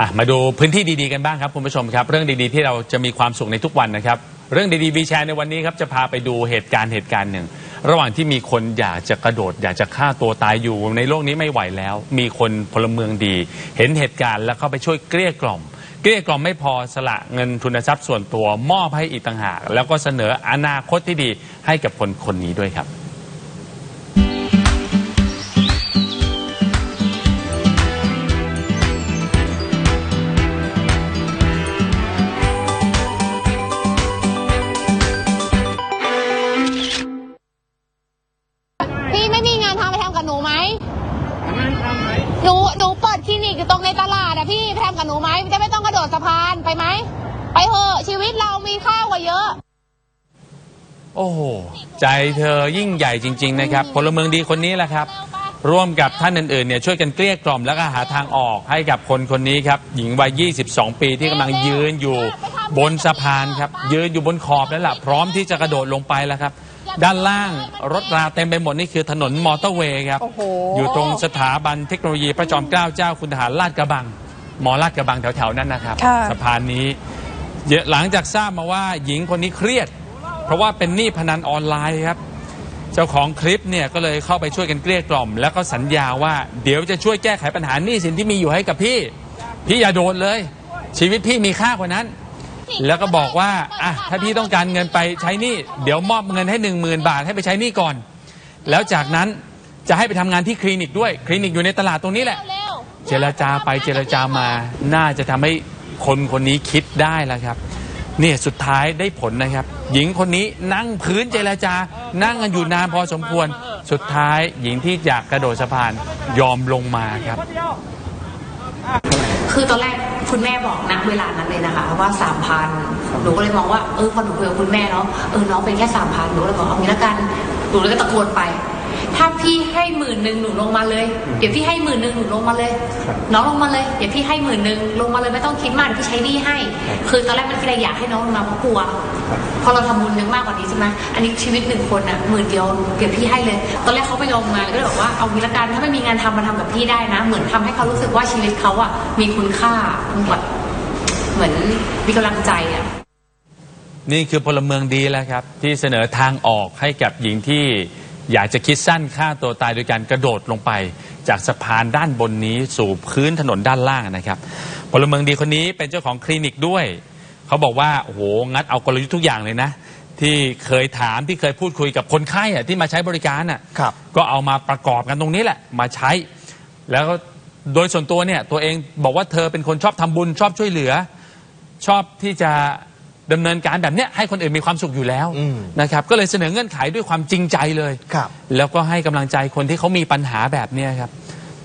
อะมาดูพื้นที่ดีๆกันบ้างครับคุณผู้ชมครับ เรื่องดีๆที่เราจะมีความสุขในทุกวันนะครับ เรื่องดีๆวีแชร์ในวันนี้ครับจะพาไปดูเหตุการณ์เหตุการณ์หนึ่ง ระหว่างที่มีคนอยากจะกระโดด อยากจะฆ่าตัวตายอยู่ในโลกนี้ไม่ไหวแล้ว มีคนพลเมืองดี เห็นเหตุการณ์แล้วเข้าไปช่วยเกลี้ยกล่อม เกลี้ยกล่อมไม่พอสละเงินทุนทรัพย์ส่วนตัวมอบให้อีกต่างหาก แล้วก็เสนออนาคตที่ดีให้กับคนคนนี้ด้วยครับ กับหนูไหมหนูหนูเปิดคลินิกอยู่ตรงในตลาดอะพี่ไปทำกับหนูไหมจะไม่ต้องกระโดดสะพานไปไหมไปเถอะชีวิตเรามีค่ากว่าเยอะ โอ้โหใจเธอยิ่งใหญ่จริง ๆ นะครับพลเมืองดีคนนี้แหละครับ ร่วมกับท่านอื่นๆเนี่ยช่วยกันเกลี้ยกล่อมแล้วก็หาทางออกให้กับคนคนนี้ครับ หญิงวัย 22 ปีที่กำลังยืนอยู่บนสะพานครับ ยืนอยู่บนขอบนั่นแหละพร้อมที่จะกระโดดลงไปแล้วครับ ด้านล่างรถราเต็มไปหมดนี่คือถนนมอเตอร์เวย์ครับ โอ้โห อยู่ตรงสถาบันเทคโนโลยีพระจอมเกล้าเจ้าคุณทหารลาดกระบัง หมอลาดกระบังแถวๆนั้นนะครับ ค่ะ สะพานนี้เยอะหลังจากทราบมาว่าหญิงคนนี้เครียด เพราะว่าเป็นหนี้พนันออนไลน์ครับ เจ้าของคลิปเนี่ยก็เลยเข้าไปช่วยกันเกลี้ยกล่อม แล้วก็สัญญาว่าเดี๋ยวจะช่วยแก้ไขปัญหาหนี้สินที่มีอยู่ให้กับพี่ พี่อย่าโดนเลย ชีวิตพี่มีค่ากว่านั้น แล้วก็บอกว่าอะถ้าพี่ต้องการเงินไปใช้หนี้เดี๋ยวมอบเงินให้หนึ่งหมื่นบาทให้ไปใช้หนี้ก่อน แล้วจากนั้นจะให้ไปทำงานที่คลินิกด้วยคลินิกอยู่ในตลาดตรงนี้แหละเร็วเจรจาไปเจรจามา น่าจะทำให้คนคนนี้คิดได้แล้วครับเนี่ยสุดท้ายได้ผลนะครับ หญิงคนนี้นั่งพื้นเจรจา นั่งกันอยู่นานพอสมควร สุดท้ายหญิงที่อยากกระโดดสะพานยอมลงมาครับ คือตอนแรกคุณแม่บอกนะเวลานั้นเลยนะคะว่าสามพันหนูก็เลยมองว่าเออพอหนูคุยกับคุณแม่เนาะเออน้องเป็นแค่สามพันหนูเลยบอกเอางี้ละกันหนูเลยก็ตะโกนไป ถ้าพี่ให้หมื่นหนึ่งหนูลงมาเลย เดี๋ยวพี่ให้หมื่นหนึ่งหนูลงมาเลย น้องลงมาเลย เดี๋ยวพี่ให้หมื่นหนึ่งลงมาเลยไม่ต้องคิดมากเดี๋ยวพี่ใช้หนี้ให้ คือตอนแรกมันคิดอะไรอยากให้น้องลงมาเพราะกลัว พอเราทำบุญยังมากกว่านี้ใช่ไหมอันนี้ชีวิตหนึ่งคนอะหมื่นเดียวเดี๋ยวพี่ให้เลย ตอนแรกเขาไปยอมมาก็เลยบอกว่าเอางี้ละกันถ้าไม่มีงานทำมาทำกับพี่ได้นะ เหมือนทำให้เขารู้สึกว่าชีวิตเขาอะมีคุณค่าแบบเหมือนมีกำลังใจอะนี่คือพลเมืองดีแล้วครับ ที่เสนอทางออกให้กับหญิงที่ อยากจะคิดสั้นฆ่าตัวตายโดยการกระโดดลงไป จากสะพานด้านบนนี้สู่พื้นถนนด้านล่างนะครับพลเมืองดีคนนี้เป็นเจ้าของคลินิกด้วย เขาบอกว่าโอ้โหงัดเอากลยุทธ์ทุกอย่างเลยนะ ที่เคยถามที่เคยพูดคุยกับคนไข้อะที่มาใช้บริการอะครับก็เอามาประกอบกันตรงนี้แหละมาใช้ แล้วก็โดยส่วนตัวเนี่ยตัวเองบอกว่าเธอเป็นคนชอบทำบุญชอบช่วยเหลือ ชอบที่จะ ดำเนินการแบบเนี้ยให้คนอื่นมีความสุขอยู่แล้วอืมนะครับก็เลยเสนอเงื่อนไขด้วยความจริงใจเลย ครับ แล้วก็ให้กำลังใจคนที่เขามีปัญหาแบบเนี้ยครับ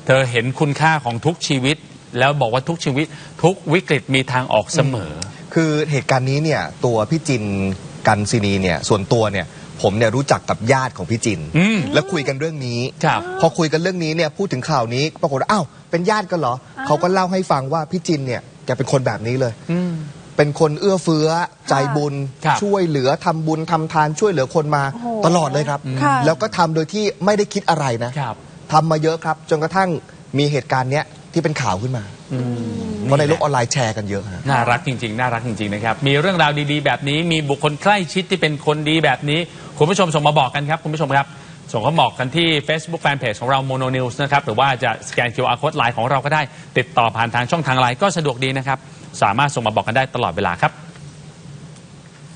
เธอเห็นคุณค่าของทุกชีวิต แล้วบอกว่าทุกชีวิต ทุกวิกฤตมีทางออกเสมอ คือเหตุการณ์นี้เนี่ยตัวพี่จินกันซินีเนี่ยส่วนตัวเนี่ยผมเนี่ยรู้จักกับญาติของพี่จิน อืมแล้วคุยกันเรื่องนี้ ครับ พอคุยกันเรื่องนี้เนี่ยพูดถึงข่าวนี้ปรากฏว่าอ้าวเป็นญาติกันเหรอเขาก็เล่าให้ฟังว่าพี่จินเนี่ยแกเป็นคนแบบนี้เลยอืม เป็นคนเอื้อเฟื้อใจบุญ ครับ ช่วยเหลือทำบุญทำทานช่วยเหลือคนมาตลอดเลยครับ ค่ะ แล้วก็ทำโดยที่ไม่ได้คิดอะไรนะครับ ทำมาเยอะครับ จนกระทั่งมีเหตุการณ์เนี้ยที่เป็นข่าวขึ้นมาอืมเพราะในโลกออนไลน์แชร์กันเยอะฮะ น่ารักจริง ๆ น่ารักจริง ๆ นะครับ มีเรื่องราวดี ๆ แบบนี้ มีบุคคลใกล้ชิดที่เป็นคนดีแบบนี้ คุณผู้ชมส่งมาบอกกันครับ คุณผู้ชมครับ ส่งเข้าบอกกันที่ Facebook Fanpage ของเรา Mono News นะครับ หรือว่าจะสแกน QR Code ไลน์ของเราก็ได้ ติดต่อผ่านทางช่องทางไลน์ก็สะดวกดีนะครับ สามารถส่งมาบอกกันได้ตลอดเวลาครับ